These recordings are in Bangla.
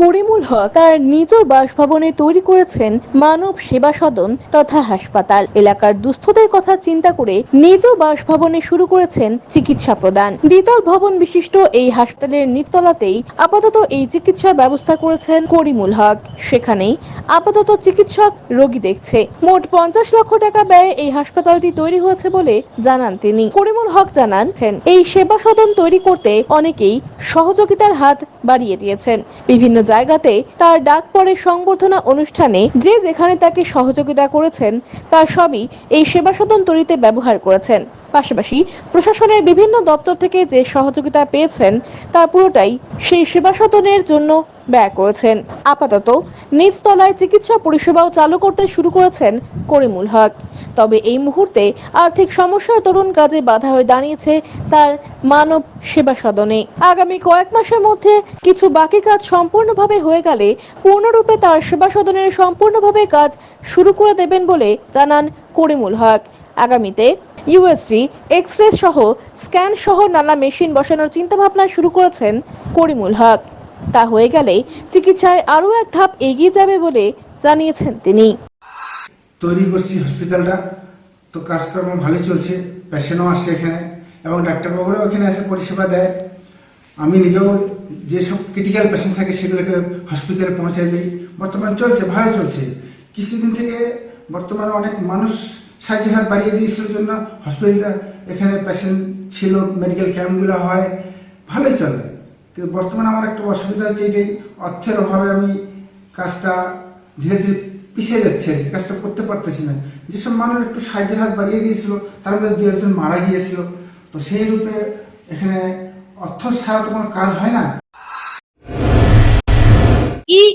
করিমুল হক তার নিজ বাসভবনে তৈরি করেছেন মানব সেবা সদন তথা হাসপাতাল। এলাকার দুস্থদের কথা চিন্তা করে নিজ বাসভবনে শুরু করেছেন চিকিৎসা প্রদান। দ্বিতল ভবন বিশিষ্ট এই হাসপাতালের নিচতলাতেই আপাতত এই চিকিৎসার ব্যবস্থা করেছেন করিমুল হক। সেখানেই আপাতত চিকিৎসক রোগী দেখছে। মোট পঞ্চাশ লক্ষ টাকা ব্যয়ে এই হাসপাতালটি তৈরি হয়েছে বলে জানান তিনি। করিমুল হক জানান এই সেবা সদন তৈরি করতে অনেকেই সহযোগিতার হাত বাড়িয়ে দিয়েছেন। বিভিন্ন জায়গাতে তার ডাক পরে সংবর্ধনা অনুষ্ঠানে যে যেখানে তাকে সহযোগিতা করেছেন, তার সবই এই সেবা সদন তৈরিতে ব্যবহার করেছেন। পাশাপাশি প্রশাসনের বিভিন্ন দপ্তর থেকে যে সহযোগিতা পেয়েছেন তার পুরোটাই সেই সেবা সদনের জন্য ব্যয় করেছেন। আপাতত নিচতলায় চিকিৎসা পরিষেবাও চালু করতে শুরু করেছেন করিমুল হক। তবে এই মুহূর্তে আর্থিক সমস্যার তরুণ কাজে বাধা হয়ে দাঁড়িয়েছে তার মানব সেবা সদনে। আগামী কয়েক মাসের মধ্যে কিছু বাকি কাজ সম্পূর্ণভাবে হয়ে গেলে পূর্ণরূপে তার সেবা সদনের সম্পূর্ণভাবে কাজ শুরু করে দেবেন বলে জানান করিমুল হক। আগামীতে ইউএসজি এক্স রে সহ স্ক্যান সহ নানা মেশিন বসানোর চিন্তাভাবনা শুরু করেছেন করিমুল হক। তা হয়ে গেলে চিকিৎসায় আরও এক ধাপ এগিয়ে যাবে বলে জানিয়েছেন তিনি। তৈরি করছি হসপিটালটা। তো কাজকর্ম ভালো চলছে পেশেন্টও আসছে এখানে এবং ডাক্তারবাবুরাও এখানে এসে পরিষেবা দেয়। আমি নিজেও যেসব ক্রিটিক্যাল পেশেন্ট থাকে সেগুলোকে হসপিটালে পৌঁছে দিই। বর্তমান চলছে ভালো চলছে। কিছুদিন থেকে বর্তমানে অনেক মানুষ সাহায্যের হাত বাড়িয়ে দিয়েছিল জন্য হসপিটালটা এখানে পেশেন্ট ছিল মেডিকেল ক্যাম্পগুলো হয়, ভালোই চলে। কিন্তু বর্তমানে আমার একটা অসুবিধা হচ্ছে এটাই অর্থের অভাবে আমি কাজটা ধীরে ধীরে পিছিয়ে যাচ্ছে, কাজটা করতে পারতেছি না। যেসব মানুষ একটু সাহায্যের হাত বাড়িয়ে দিয়েছিল, তার মধ্যে দু একজন মারা গিয়েছিল। তো সেই রূপে এখানে অর্থ ছাড়া তো কোনো কাজ হয় না।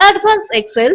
Advanced Excel.